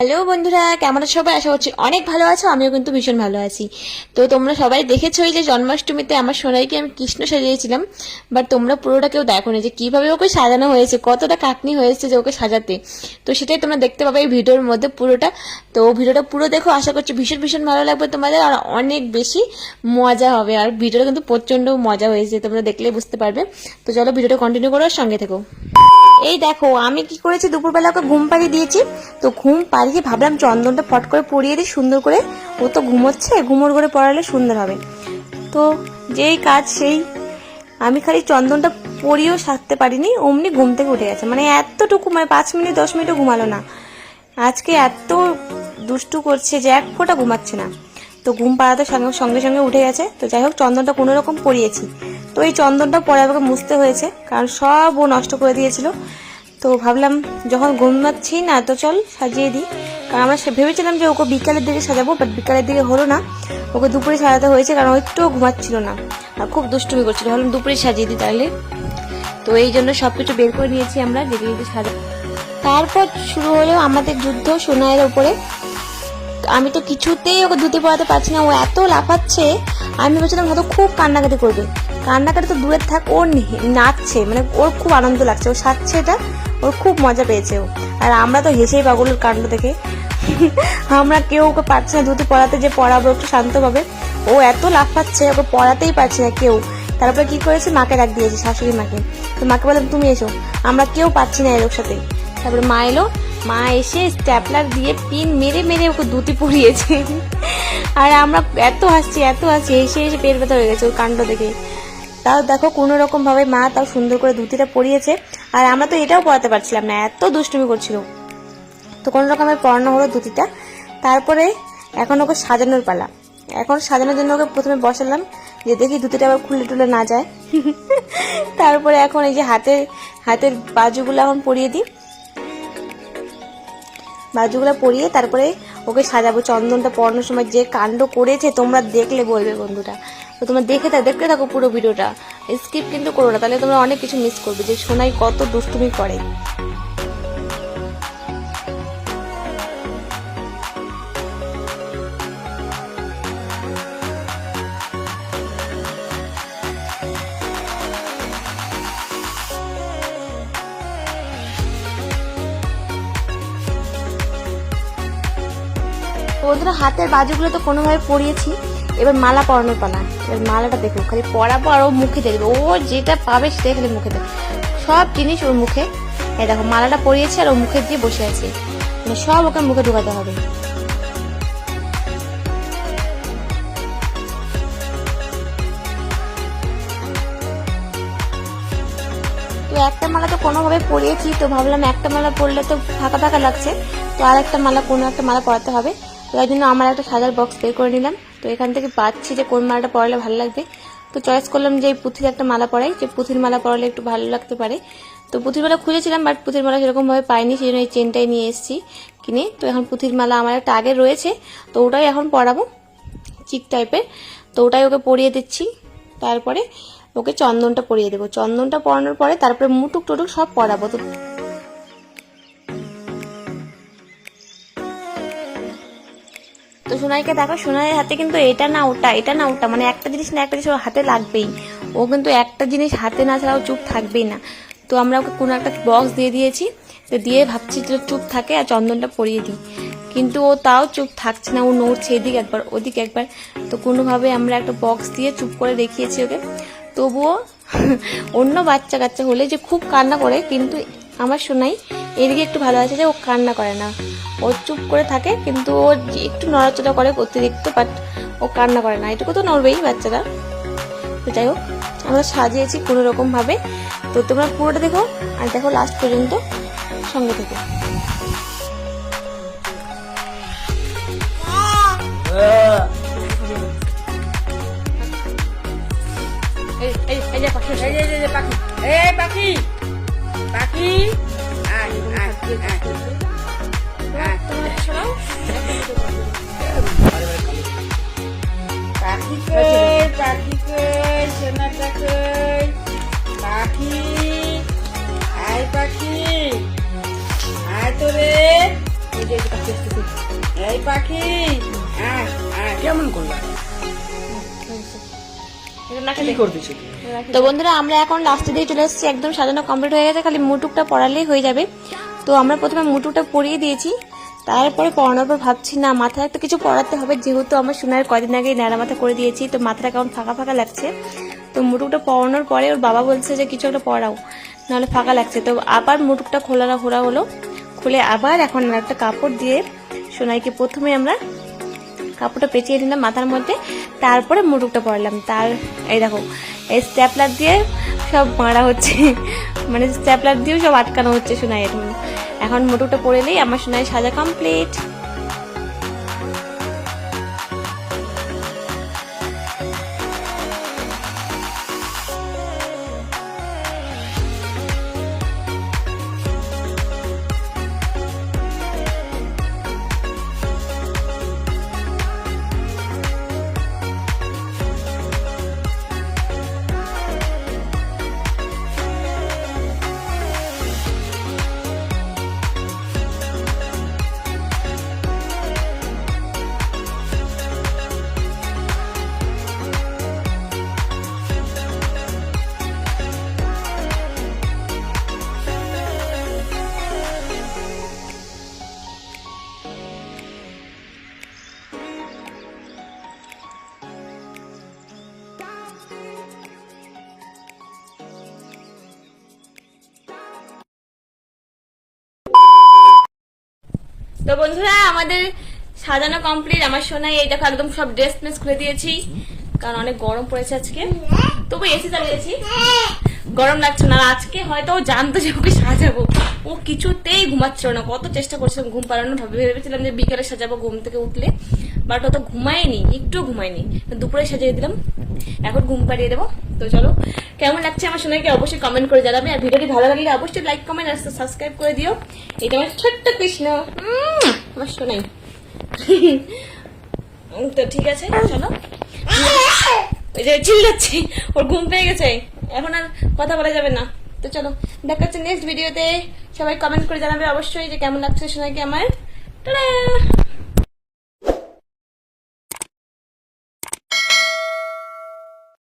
Hello বন্ধুরা, কেমন সবাই? আশা করছি অনেক ভালো আছো, আমিও কিন্তু ভীষণ ভালো আছি। তো তোমরা সবাই দেখেছোই যে জন্মাষ্টমীতে আমার সোনাইকে আমি কৃষ্ণ সাজিয়েছিলাম বাট তোমরা পুরোটা কেউ দেখো যে কীভাবে ওকে সাজানো হয়েছে, কতটা কাকনি হয়েছে যে ওকে সাজাতে। তো সেটাই তোমরা দেখতে পাবে এই ভিডিওর মধ্যে পুরোটা। তো ভিডিওটা পুরো দেখো, আশা করছি ভীষণ ভীষণ ভালো লাগবে তোমাদের, আর অনেক বেশি মজা হবে। আর ভিডিওটা কিন্তু প্রচণ্ড মজা হয়েছে, তোমরা দেখলেই বুঝতে পারবে। তো চলো ভিডিওটা কন্টিনিউ করো, সঙ্গে থেকো। এই দেখো, আমি কি করেছি? দুপুরবেলা ওকে ঘুম পাড়িয়ে দিয়েছি। তো ঘুম পাড়িয়ে ভাবলাম চন্দনটা ফট করে পরিয়ে দিই, সুন্দর করে। ও তো ঘুমোচ্ছে, ঘুমোর করে পড়ালে সুন্দর হবে। তো যেই কাজ সেই, আমি খালি চন্দনটা পরিয়েও সারতে পারিনি, অমনি ঘুম থেকে উঠে গেছে। মানে এতটুকু মানে পাঁচ মিনিট, দশ মিনিটও ঘুমালো না। আজকে এত দুষ্টু করছে যে এক ফোঁটা ঘুমাচ্ছে না। তো ঘুম পাড়াতে সঙ্গে সঙ্গে সঙ্গে উঠে গেছে। তো যাই হোক, চন্দনটা কোনো রকম পরিয়েছি তো এই চন্দনটা পরে আমাকে মুছতে হয়েছে, কারণ সব ও নষ্ট করে দিয়েছিল। তো ভাবলাম, যখন ঘুমাচ্ছি না, তো চল সাজিয়ে দিই। কারণ আমরা ভেবেছিলাম যে ওকে বিকালের দিকে সাজাবো বাট বিকালের দিকে হলো না। ওকে দুপুরে সাজাতে হয়েছে, কারণ একটুও ঘুমাচ্ছিল না। আর খুব দুষ্টুমি করছিল। ভাবলাম দুপুরে সাজিয়ে দিই তাহলে। তো এই জন্য সব কিছু বের করে নিয়েছি আমরা, যেগুলো সাজা তারপর শুরু হলো আমাদের যুদ্ধ সোনাইয়ের ওপরে। আমি তো কিছুতেই ওকে ধুতে পড়াতে পারছি না। ও এত লাফাচ্ছে, আমি ভেবেছিলাম হয়তো খুব কান্নাকাটি করবে। কান্নাকাটি তো দূরের থাক, ও নাচছে মানে ওর খুব আনন্দ লাগছে, ও সাজছে এটা, ওর খুব মজা পেয়েছে ও। আর আমরা তো হেসেই পাগলের কাণ্ড দেখে। আমরা কেউ ওকে পারছি না, ধুতে পড়াতে যে পড়াবো একটু শান্তভাবে ও এত লাফাচ্ছে, ওকে পড়াতেই পারছে না কেউ। তারপরে কি করেছে? মাকে ডাক দিয়েছে, শাশুড়ি মাকে। তো মাকে বললাম, তুমি এসো, আমরা কেউ পাচ্ছি না এর সাথে। তারপরে মা এলো মা এসে স্ট্যাপলার দিয়ে পিন মেরে মেরে ওকে দুটি পুড়িয়েছে আর আমরা এত হাসছি এত হাসছি, এসে এসে পেট ব্যথা হয়ে গেছে ওর কাণ্ড দেখে। তাও দেখো কোনো রকম ভাবে মা তাও সুন্দর করে ধুতিটা পরিয়েছে। আর আমরা তো এটাও পড়াতে পারছিলাম না, এত দুষ্টুমি করছিল। তো কোনো রকমের পড়ানো হলো ধুতিটা। তারপরে এখন ওকে সাজানোর পালা। এখন সাজানোর জন্য ওকে প্রথমে বসালাম যে দেখি ধুতিটা আবার খুলে টুলে না যায়। তারপরে এখন এই যে হাতের হাতের বাজুগুলো এখন পরিয়ে দিই। বাজুগুলো পরিয়ে তারপরে ওকে সাজাবো। চন্দনটা পড়ানোর সময় যে কাণ্ড করেছে, তোমরা দেখলে বলবে বন্ধুটা তো তোমরা দেখে থাকো, দেখতে থাকো পুরো ভিডিওটা। স্কিপ কিন্তু করো না, তাহলে তোমরা অনেক কিছু মিস করবে। যে সোনাই কত দুষ্টুমি করে। বন্ধুরা হাতের বাজুগুলো তো কোনোভাবে পরিয়েছি। এবার মালা পরানোর পালা। এবার মালাটা দেখো খালি পরাবো আর ও মুখে দেখবে ও যেটা পাবে সেটাই খালি মুখে দেবে। সব জিনিস ওর মুখে। এই দেখো, মালাটা পরিয়েছে আর ও মুখে দিয়ে বসে আছে। মানে সব ওকে মুখে ঢুকাতে হবে। তো একটা মালা তো কোনোভাবে পরিয়েছি, তো ভাবলাম একটা মালা পরলে তো ফাঁকা ফাঁকা লাগছে। তো আর একটা মালা, কোনো একটা মালা পরাতে হবে। তাই জন্য আমার একটা সাজার বক্স বের করে নিলাম। তো এখান থেকে পাচ্ছি যে কোন মালাটা পরালে ভালো লাগবে। তো চয়েস করলাম যে এই পুঁথির একটা মালা পরাই। যে পুঁথির মালা পরালে একটু ভালো লাগতে পারে। তো পুঁথির মালা খুঁজেছিলাম বাট পুঁথির মালা সেরকমভাবে পাইনি সেই জন্য এই চেনটাই নিয়ে এসেছি কিনে। তো এখন পুঁথির মালা আমার একটা আগে রয়েছে। তো ওটাই এখন পরাবো, চিক টাইপের তো ওটাই ওকে পরিয়ে দিচ্ছি। তারপরে ওকে চন্দনটা পরিয়ে দেবো। চন্দনটা পরানোর পরে তারপরে মুটুক টুটুক সব পরাবো। তো সোনাইকে দেখো, সোনাইয়ের হাতে কিন্তু এটা না ওটা, এটা না ওটা মানে একটা জিনিস না একটা জিনিস ওর হাতে লাগবেই। ও কিন্তু একটা জিনিস হাতে না ছাড়াও চুপ থাকবেই না। তো আমরা ওকে কোনো একটা বক্স দিয়ে দিয়েছি, তো দিয়ে ভাবছি যে চুপ থাকে আর চন্দনটা পরিয়ে দিই। কিন্তু ও তাও চুপ থাকছে না, ও নড়ছে এদিক একবার, ওদিক একবার। তো কোনোভাবে আমরা একটা বক্স দিয়ে চুপ করে দেখিয়েছি ওকে। তবুও অন্য বাচ্চা কাচ্চা হলে যে খুব কান্না করে, কিন্তু আমার শোনাই এদিকে একটু ভালো আছে যে ও কান্না করে না। ও চুপ করে থাকে কিন্তু ও একটু নড়াচড়া করে অতিরিক্ত বাট ও কান্না করে না। এটুকু তো নড়বেই বাচ্চারা। তো যাই হোক, আমরা সাজিয়েছি কোনো রকমভাবে। তো তোমরা পুরোটা দেখো আর দেখো লাস্ট পর্যন্ত সঙ্গে থেকে। এই পাখি কেমন করলাম? তো বন্ধুরা আমরা এখন লাস্টে দিয়ে চলে এসেছি একদম সাজানো কমপ্লিট হয়ে গেছে খালি মুটুকটা পড়ালেই হয়ে যাবে। তো আমরা প্রথমে মুটুকটা পরিয়ে দিয়েছি তারপরে পড়ানোর পর ভাবছি না মাথায় একটা কিছু পড়াতে হবে যেহেতু আমার সোনার কদিন আগে ন্যাড়া মাথা করে দিয়েছি তো মাথাটা কেমন ফাঁকা ফাঁকা লাগছে? তো মুটুকটা পড়ানোর পরে ওর বাবা বলছে যে কিছু একটা পড়াও নাহলে ফাঁকা লাগছে। তো আবার মুটুকটা খোলা ঘোরা হলো। খুলে আবার এখন একটা কাপড় দিয়ে সোনাইকে প্রথমে আমরা কাপড়টা পেঁচিয়ে দিলাম মাথার মধ্যে, তারপরে মুটুকটা পরলাম তার, এই দেখো, এই স্ট্যাপলার দিয়ে সব মারা হচ্ছে মানে স্ট্যাপলার দিয়েও সব আটকানো হচ্ছে সোনাইয়ের। এখন মুটুকটা পরে নিই, আমার সোনাই সাজা কমপ্লিট তো বন্ধুরা, আমাদের সাজানো কমপ্লিট আমার সোনাই এই দেখো একদম সব ড্রেস মেস খুলে দিয়েছি, কারণ অনেক গরম পড়েছে আজকে। তবু এসি চালিয়েছি। গরম লাগছে না। আজকে হয়তো ও জানতো যে ওকে সাজাবো। ও কিছুতেই ঘুমাচ্ছিল না। কত চেষ্টা করছিলাম ঘুম পাড়ানো ভাবে। ভেবেছিলাম যে বিকেলে সাজাবো ঘুম থেকে উঠলে। বাট ও তো ঘুমায়নি একটু ঘুমায়নি। দুপুরে সাজিয়ে দিলাম। এখন ঘুম পাড়িয়ে দেবো। তো চলো, কেমন লাগছে আমার সোনাকে অবশ্যই কমেন্ট করে জানাবে। আর ভিডিওটি ভালো লাগলে অবশ্যই লাইক কমেন্ট আর সাবস্ক্রাইব করে দিও। এটা আমার ছোট্ট কৃষ্ণ। আমার সোনাই তো ঠিক আছে, চলো। ওই যে চিল্লাচ্ছি। ওর ঘুম পেয়ে গেছে। এখন আর কথা বলা যাবে না। তো চলো দেখা হচ্ছে নেক্সট ভিডিওতে সবাই কমেন্ট করে জানাবে অবশ্যই যে কেমন লাগছে সোনাকে আমার। টাটা!